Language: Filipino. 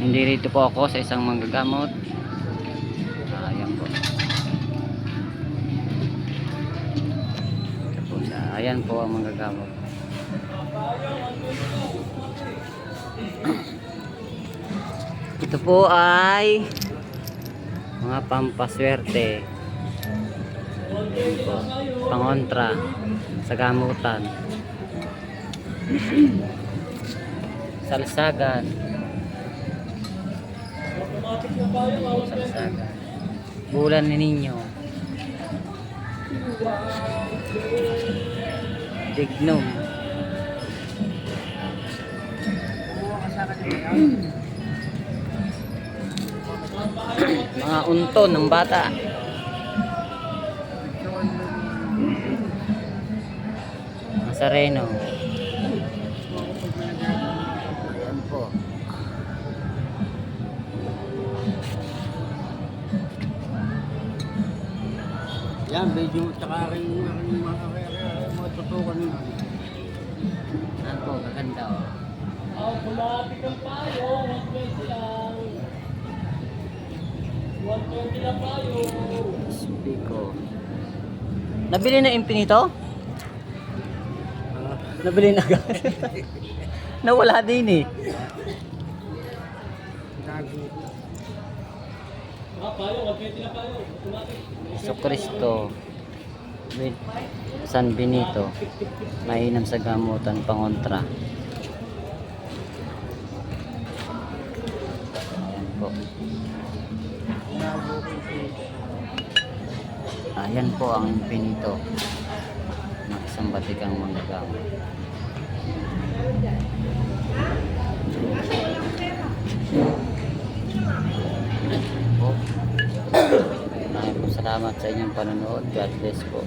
Hindi rito po ako sa isang manggagamot. Ah, ayan po. Ito. Ayan po ang manggagamot. Ito po ay mga pampaswerte. Ayan po. Pangontra sa gamutan. Salsagan. Salsagan. Bulan ni ninyo. Dignum. Mga unton ng bata. Nazareno. Ayan Yan, medyo tsaka aking aking mga mga tutukan nyo. Ayan po, maganda oh. Ang kumapit ng payo, 120 lang. 120 lang payo. Biko. Nabili na Infinito? Nabili na agad. Nawala din eh. Gago. Ah, payo, 120 lang payo. Kumapit. So Cristo with San Benito mainam sa gamutan pangontra. Ayan po. Ayan po ang Benito ng isang batikang manggagamot Maraming salamat sa inyong panonood. God bless po.